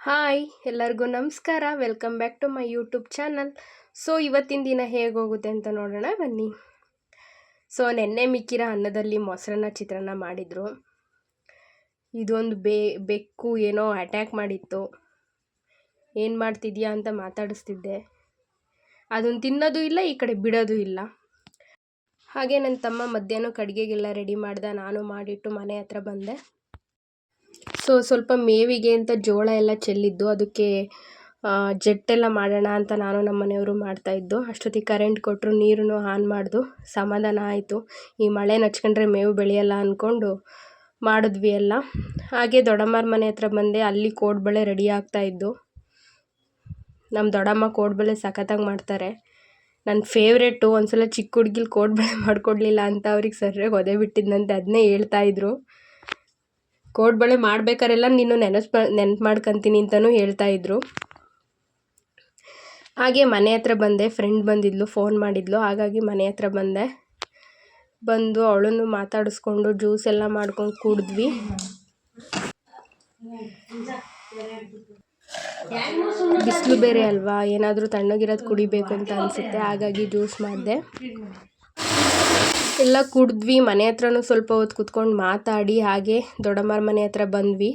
Hi, ಎಲ್ಲರಿಗೂ ನಮಸ್ಕಾರ. Welcome back to my YouTube channel so ಇವತ್ತಿನ ದಿನ ಹೇಗೆ ಹೋಗುತ್ತೆ ಅಂತ ನೋಡೋಣ, ಬನ್ನಿ. ಸೊ ನೆನ್ನೆ ಮಿಕ್ಕಿರೋ ಅನ್ನದಲ್ಲಿ ಮೊಸರನ್ನ ಚಿತ್ರಾನ್ನ ಮಾಡಿದರು. ಇದೊಂದು ಬೇ, ಬೆಕ್ಕು ಏನೋ ಅಟ್ಯಾಕ್ ಮಾಡಿತ್ತು. ಏನು ಮಾಡ್ತಿದ್ಯಾ ಅಂತ ಮಾತಾಡಿಸ್ತಿದ್ದೆ. ಅದನ್ನು ತಿನ್ನೋದು ಇಲ್ಲ, ಈ ಕಡೆ ಬಿಡೋದು ಇಲ್ಲ. ಹಾಗೆ ನನ್ನ ತಮ್ಮ ಮಧ್ಯಾಹ್ನ ಕಡಿಗೆಗೆಲ್ಲ ರೆಡಿ ಮಾಡ್ದೆ, ನಾನು ಮಾಡಿಟ್ಟು ಮನೆ ಹತ್ರ ಬಂದೆ. ಸೊ ಸ್ವಲ್ಪ ಮೇವಿಗೆ ಅಂತ ಜೋಳ ಎಲ್ಲ ಚೆಲ್ಲಿದ್ದು, ಅದಕ್ಕೆ ಜಟ್ಟೆಲ್ಲ ಮಾಡೋಣ ಅಂತ ನಾನು ನಮ್ಮ ಮನೆಯವರು ಮಾಡ್ತಾಯಿದ್ದು ಅಷ್ಟೊತ್ತಿಗೆ ಕರೆಂಟ್ ಕೊಟ್ಟರು ನೀರನ್ನು ಆನ್ ಮಾಡಿದು. ಸಮಾಧಾನ ಆಯಿತು. ಈ ಮಳೆ ನಚ್ಕೊಂಡ್ರೆ ಮೇವು ಬೆಳೆಯಲ್ಲ ಅಂದ್ಕೊಂಡು ಮಾಡಿದ್ವಿ ಎಲ್ಲ. ಹಾಗೆ ದೊಡ್ಡಮ್ಮರ ಮನೆ ಹತ್ರ ಬಂದೆ, ಅಲ್ಲಿ ಕೋಡ್ಬಳೆ ರೆಡಿ ಆಗ್ತಾಯಿದ್ದು ನಮ್ಮ ದೊಡ್ಡಮ್ಮ ಕೋಡ್ಬಳೆ ಸಖತ್ತಾಗಿ ಮಾಡ್ತಾರೆ. ನನ್ನ ಫೇವ್ರೇಟು ಒಂದು ಸಲ ಚಿಕ್ಕ ಹುಡ್ಗಿಲ್ ಕೋಡ್ಬಳೆ ಮಾಡಿಕೊಡ್ಲಿಲ್ಲ ಅಂತ ಅವ್ರಿಗೆ ಸರಿಯಾಗಿ ಒದೆ ಬಿಟ್ಟಿದ್ದಂತೆ ಅದನ್ನೇ ಹೇಳ್ತಾಯಿದ್ರು ಕೋಡ್ಬಳೆ ಮಾಡ್ಬೇಕಾರೆಲ್ಲ ನೀನು ನೆನಪು ನೆನ್ಪು ಮಾಡ್ಕೊತೀನಿ ಅಂತಲೂ ಹೇಳ್ತಾಯಿದ್ರು ಹಾಗೆ ಮನೆ ಹತ್ರ ಬಂದೆ ಫ್ರೆಂಡ್ ಬಂದಿದ್ಲು ಫೋನ್ ಮಾಡಿದ್ಲು. ಹಾಗಾಗಿ ಮನೆ ಹತ್ರ ಬಂದೆ. ಬಂದು ಅವಳನ್ನು ಮಾತಾಡಿಸ್ಕೊಂಡು ಜ್ಯೂಸ್ ಎಲ್ಲ ಮಾಡ್ಕೊಂಡು ಕುಡಿದ್ವಿ. ಬಿಸಿಲು ಬೇರೆ ಅಲ್ವಾ? ಏನಾದರೂ ತಣ್ಣಗಿರೋದು ಕುಡಿಬೇಕು ಅಂತ ಅನಿಸುತ್ತೆ. ಹಾಗಾಗಿ ಜ್ಯೂಸ್ ಮಾಡಿದೆ. ಎಲ್ಲ ಕುಡಿದ್ವಿ. ಮನೆ ಹತ್ರನೂ ಸ್ವಲ್ಪ ಹೊತ್ತು ಕುತ್ಕೊಂಡು ಮಾತಾಡಿ ಹಾಗೆ ದೊಡ್ಡಮ್ಮರ ಮನೆ ಹತ್ರ ಬಂದ್ವಿ.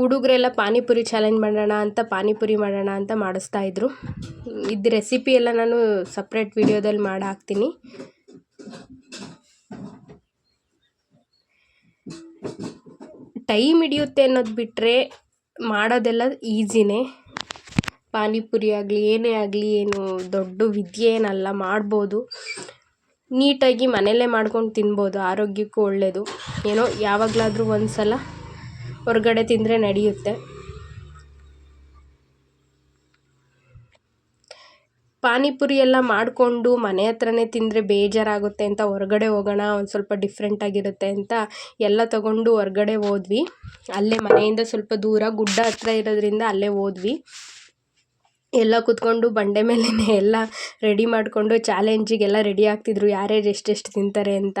ಹುಡುಗರೆಲ್ಲ ಪಾನಿಪುರಿ ಚಾಲೆಂಜ್ ಮಾಡೋಣ ಅಂತ, ಪಾನಿಪುರಿ ಮಾಡೋಣ ಅಂತ ಮಾಡಿಸ್ತಾ ಇದ್ರು. ಇದು ರೆಸಿಪಿ ಎಲ್ಲ ನಾನು ಸಪ್ರೇಟ್ ವಿಡಿಯೋದಲ್ಲಿ ಮಾಡಿ ಹಾಕ್ತೀನಿ ಟೈಮ್ ಹಿಡಿಯುತ್ತೆ ಅನ್ನೋದು ಬಿಟ್ಟರೆ ಮಾಡೋದೆಲ್ಲ ಈಸಿನೇ. ಪಾನಿಪುರಿ ಆಗಲಿ, ಏನೇ ಆಗಲಿ, ಏನು ದೊಡ್ಡ ವಿದ್ಯೆ ಏನಲ್ಲ, ಮಾಡ್ಬೋದು. ನೀಟಾಗಿ ಮನೆಯಲ್ಲೇ ಮಾಡ್ಕೊಂಡು ತಿನ್ಬೋದು, ಆರೋಗ್ಯಕ್ಕೂ ಒಳ್ಳೆಯದು ಏನೋ ಯಾವಾಗಲಾದ್ರೂ ಒಂದು ಸಲ ಹೊರ್ಗಡೆ ತಿಂದರೆ ನಡೆಯುತ್ತೆ. ಪಾನಿಪುರಿ ಎಲ್ಲ ಮಾಡಿಕೊಂಡು ಮನೆ ಹತ್ರನೇ ತಿಂದರೆ ಬೇಜಾರಾಗುತ್ತೆ ಅಂತ ಹೊರಗಡೆ ಹೋಗೋಣ, ಒಂದು ಸ್ವಲ್ಪ ಡಿಫ್ರೆಂಟಾಗಿರುತ್ತೆ ಅಂತ ಎಲ್ಲ ತಗೊಂಡು ಹೊರಗಡೆ ಹೋದ್ವಿ. ಅಲ್ಲೇ ಮನೆಯಿಂದ ಸ್ವಲ್ಪ ದೂರ ಗುಡ್ಡ ಹತ್ರ ಇರೋದ್ರಿಂದ ಅಲ್ಲೇ ಹೋದ್ವಿ. ಎಲ್ಲ ಕೂತ್ಕೊಂಡು ಬಂಡೆ ಮೇಲೇ ಎಲ್ಲ ರೆಡಿ ಮಾಡಿಕೊಂಡು ಚಾಲೆಂಜಿಗೆಲ್ಲ ರೆಡಿ ಆಗ್ತಿದ್ರು. ಯಾರ್ಯಾರು ಎಷ್ಟೆಷ್ಟು ತಿಂತಾರೆ ಅಂತ.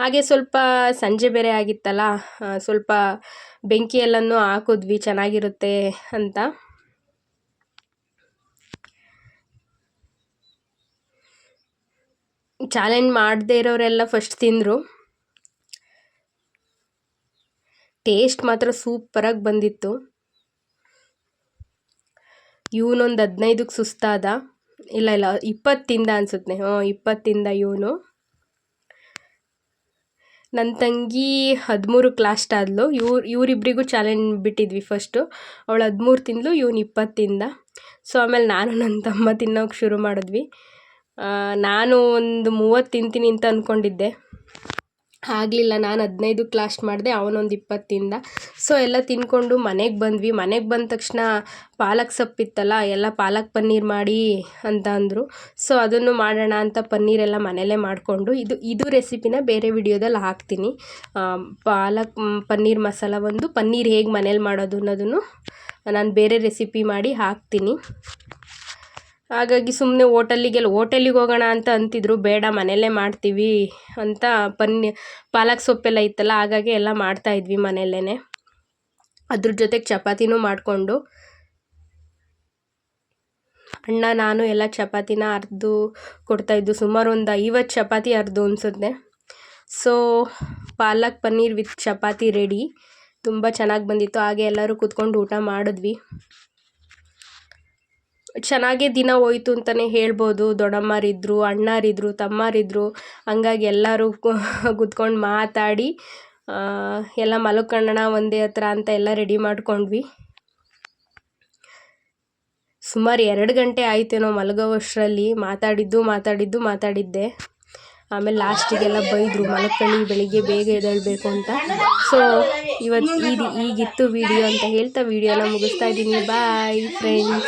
ಹಾಗೆ ಸ್ವಲ್ಪ ಸಂಜೆ ಬೇರೆ ಆಗಿತ್ತಲ್ಲ ಸ್ವಲ್ಪ ಬೆಂಕಿ ಎಲ್ಲನೂ ಹಾಕಿದ್ವಿ, ಚೆನ್ನಾಗಿರುತ್ತೆ ಅಂತ. ಚಾಲೆಂಜ್ ಮಾಡದೇ ಇರೋರೆಲ್ಲ ಫಸ್ಟ್ ತಿಂದರು. ಟೇಸ್ಟ್ ಮಾತ್ರ ಸೂಪರಾಗಿ ಬಂದಿತ್ತು. ಇವನೊಂದು ಹದಿನೈದಕ್ಕೆ ಸುಸ್ತಾದ? ಇಲ್ಲ ಇಲ್ಲ, ಇಪ್ಪತ್ತಿಂದ ಅನಿಸುತ್ತೆ. ಹ್ಞೂ, ಇಪ್ಪತ್ತಿಂದ ಇವನು. ನನ್ನ ತಂಗಿ ಹದಿಮೂರು ಲಾಸ್ಟ್ ಆದಲು. ಇವ್ರು ಇವರಿಬ್ಬರಿಗೂ ಚಾಲೆಂಜ್ ಬಿಟ್ಟಿದ್ವಿ ಫಸ್ಟು ಅವಳು ಹದಿಮೂರು ತಿಂದಳು ಇವನು ಇಪ್ಪತ್ತಿಂದ. ಸೊ ಆಮೇಲೆ ನಾನು ನನ್ನ ತಮ್ಮ ತಿನ್ನೋಕೆ ಶುರು ಮಾಡಿದ್ವಿ. ನಾನು ಒಂದು ಮೂವತ್ತು ತಿಂತೀನಿ ಅಂತ ಅಂದ್ಕೊಂಡಿದ್ದೆ ಆಗಲಿಲ್ಲ. ನಾನು ಹದಿನೈದಕ್ಕೆ ಲಾಸ್ಟ್ ಮಾಡಿದೆ, ಅವನೊಂದು ಇಪ್ಪತ್ತಿಂದ. ಸೊ ಎಲ್ಲ ತಿನ್ಕೊಂಡು ಮನೆಗೆ ಬಂದ್ವಿ. ಮನೆಗೆ ಬಂದ ತಕ್ಷಣ ಪಾಲಕ್ ಸೊಪ್ಪಿತ್ತಲ್ಲ ಎಲ್ಲ ಪಾಲಕ್ ಪನ್ನೀರ್ ಮಾಡಿ ಅಂತ ಅಂದರು. ಸೊ ಅದನ್ನು ಮಾಡೋಣ ಅಂತ ಪನ್ನೀರೆಲ್ಲ ಮನೆಯಲ್ಲೇ ಮಾಡಿಕೊಂಡು, ಇದು ಇದು ರೆಸಿಪಿನ ಬೇರೆ ವಿಡಿಯೋದಲ್ಲಿ ಹಾಕ್ತೀನಿ. ಪಾಲಕ್ ಪನ್ನೀರ್ ಮಸಾಲ ಒಂದು, ಪನ್ನೀರ್ ಹೇಗೆ ಮನೇಲಿ ಮಾಡೋದು ಅನ್ನೋದನ್ನು ನಾನು ಬೇರೆ ರೆಸಿಪಿ ಮಾಡಿ ಹಾಕ್ತೀನಿ. ಹಾಗಾಗಿ ಸುಮ್ಮನೆ ಓಟೆಲ್ಲಿಗೆಲ್ಲ ಓಟೆಲ್ಲಿಗೆ ಹೋಗೋಣ ಅಂತ ಅಂತಿದ್ರು, ಬೇಡ ಮನೆಯಲ್ಲೇ ಮಾಡ್ತೀವಿ ಅಂತ ಪನ್ನಿ ಪಾಲಕ್ ಸೊಪ್ಪೆಲ್ಲ ಇತ್ತಲ್ಲ, ಹಾಗಾಗಿ ಎಲ್ಲ ಮಾಡ್ತಾಯಿದ್ವಿ ಮನೆಯಲ್ಲೇ ಅದ್ರ ಜೊತೆಗೆ ಚಪಾತಿನೂ ಮಾಡಿಕೊಂಡು. ಅಣ್ಣ, ನಾನು ಎಲ್ಲ ಚಪಾತಿನ ಅರ್ದು ಕೊಡ್ತಾಯಿದ್ದು ಸುಮಾರು ಒಂದು ಐವತ್ತು ಚಪಾತಿ ಅರ್ದು ಅನ್ಸುತ್ತೆ. So palak paneer with chapati ready ತುಂಬ ಚೆನ್ನಾಗಿ ಬಂದಿತ್ತು, ಹಾಗೆ ಎಲ್ಲರೂ ಕೂತ್ಕೊಂಡು ಊಟ ಮಾಡಿದ್ವಿ. ಚೆನ್ನಾಗೇ ದಿನ ಹೋಯ್ತು ಅಂತಲೇ ಹೇಳ್ಬೋದು. ದೊಡ್ಡಮ್ಮರಿದ್ದರು ಅಣ್ಣಾರಿದ್ರು ತಮ್ಮರಿದ್ದರು ಹಂಗಾಗಿ ಎಲ್ಲರೂ ಕುತ್ಕೊಂಡು ಮಾತಾಡಿ ಎಲ್ಲ ಮಲ್ಕೊಳ್ಳೋಣ ಒಂದೇ ಹತ್ರ ಅಂತ ಎಲ್ಲ ರೆಡಿ ಮಾಡ್ಕೊಂಡ್ವಿ. ಸುಮಾರು ಎರಡು ಗಂಟೆ ಆಯ್ತೇನೋ ಮಲಗೋವಷ್ಟರಲ್ಲಿ. ಮಾತಾಡಿದ್ದು ಮಾತಾಡಿದ್ದು, ಮಾತಾಡಿದ್ದೆ. ಆಮೇಲೆ ಲಾಸ್ಟಿಗೆಲ್ಲ ಬೈದರು ಮಲಕಳ್ಳಿ ಬೆಳಿಗ್ಗೆ ಬೇಗ ಎದ್ದೇಳಬೇಕು ಅಂತ. ಸೊ ಇವತ್ತು ಈಗಿತ್ತು ವಿಡಿಯೋ ಅಂತ ಹೇಳ್ತಾ ವಿಡಿಯೋನ ಮುಗಿಸ್ತಾ ಇದ್ದೀನಿ. Bye friends